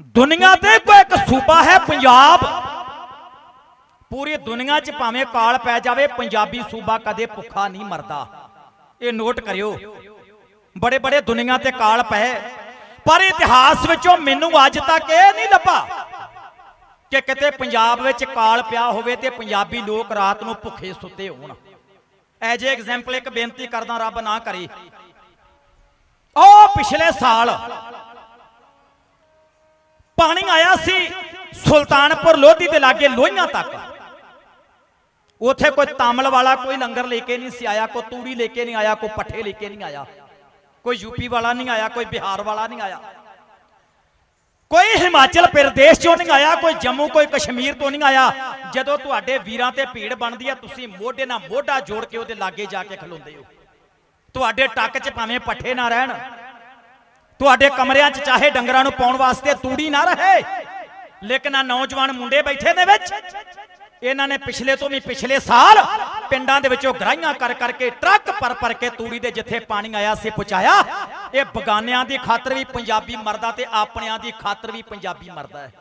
ਦੁਨੀਆ ਤੇ ਕੋਈ ਇੱਕ ਸੂਬਾ ਹੈ ਪੰਜਾਬ। ਪੂਰੀ ਦੁਨੀਆ 'ਚ ਭਾਵੇਂ ਕਾਲ ਪੈ ਜਾਵੇ, ਪੰਜਾਬੀ ਸੂਬਾ ਕਦੇ ਭੁੱਖਾ ਨਹੀਂ ਮਰਦਾ। ਇਹ ਨੋਟ ਕਰਿਓ। ਬੜੇ ਬੜੇ ਦੁਨੀਆ ਤੇ ਕਾਲ ਪਏ। ਪਰ ਇਤਿਹਾਸ ਵਿੱਚੋਂ ਮੈਨੂੰ ਅੱਜ ਤੱਕ ਇਹ ਨਹੀਂ ਲੱਭਾ ਕਿ ਕਿਤੇ ਪੰਜਾਬ ਵਿੱਚ ਕਾਲ ਪਿਆ ਹੋਵੇ ਤੇ ਪੰਜਾਬੀ ਲੋਕ ਰਾਤ ਨੂੰ ਭੁੱਖੇ ਸੁੱਤੇ ਹੋਣ। ਐਜ ਐਗਜ਼ਾਮਪਲ ਇੱਕ ਬੇਨਤੀ ਕਰਦਾ, ਰੱਬ ਨਾ ਕਰੇ। ਉਹ ਪਿਛਲੇ ਸਾਲ ਪਾਣੀ ਆਇਆ ਸੀ ਸੁਲਤਾਨਪੁਰ ਲੋਧੀ ਦੇ ਲਾਗੇ ਲੋਹੀਆਂ ਤੱਕ। ਉਥੇ ਕੋਈ ਤਾਮਲ ਵਾਲਾ, ਕੋਈ ਲੰਗਰ ਲੈ ਕੇ ਨਹੀਂ ਸੀ ਆਇਆ, ਕੋਈ ਤੂੜੀ ਲੈ ਕੇ ਨਹੀਂ ਆਇਆ, ਕੋਈ ਪੱਠੇ ਲੈ ਕੇ ਨਹੀਂ ਆਇਆ। ਕੋਈ ਯੂਪੀ ਵਾਲਾ ਨਹੀਂ ਆਇਆ, ਕੋਈ ਬਿਹਾਰ ਵਾਲਾ ਨਹੀਂ ਆਇਆ। ਕੋਈ ਹਿਮਾਚਲ ਪ੍ਰਦੇਸ਼ ਚੋਂ ਨਹੀਂ ਆਇਆ, ਕੋਈ ਜੰਮੂ, ਕੋਈ ਕਸ਼ਮੀਰ ਤੋਂ ਨਹੀਂ ਆਇਆ। ਜਦੋਂ ਤੁਹਾਡੇ ਵੀਰਾਂ ਤੇ ਭੀੜ ਬਣਦੀ ਆ, ਤੁਸੀਂ ਮੋਢੇ ਨਾਲ ਮੋਢਾ ਜੋੜ ਕੇ ਉਹਦੇ ਲਾਗੇ ਜਾ ਕੇ ਖਲੋਂਦੇ ਹੋ। ਤੁਹਾਡੇ ਟੱਕ 'ਚ ਭਾਵੇਂ ਪੱਠੇ ਨਾ ਰਹਿਣ। ਤੁਹਾਡੇ ਕਮਰਿਆਂ 'ਚ ਚਾਹੇ ਡੰਗਰਾਂ ਨੂੰ ਪਾਉਣ ਵਾਸਤੇ ਤੂੜੀ ਨਾ ਰਹੇ। ਲੇਕਿਨ ਆ ਨੌਜਵਾਨ ਮੁੰਡੇ ਬੈਠੇ ਨੇ ਵਿੱਚ। ਇਹਨਾਂ ਨੇ ਪਿਛਲੇ ਤੋਂ ਵੀ ਪਿਛਲੇ ਸਾਲ ਪਿੰਡਾਂ ਦੇ ਵਿੱਚੋਂ ਗਰਾਈਆਂ ਕਰ ਕਰਕੇ ਟਰੱਕ ਪਰ ਪਰ ਕੇ ਤੂੜੀ ਦੇ ਜਿੱਥੇ ਪਾਣੀ ਆਇਆ ਸੀ ਪਹੁੰਚਾਇਆ। ਇਹ ਬਗਾਨਿਆਂ ਦੀ ਖਾਤਰ ਵੀ ਪੰਜਾਬੀ ਮਰਦਾ ਤੇ ਆਪਣਿਆਂ ਦੀ ਖਾਤਰ ਵੀ ਪੰਜਾਬੀ ਮਰਦਾ ਹੈ।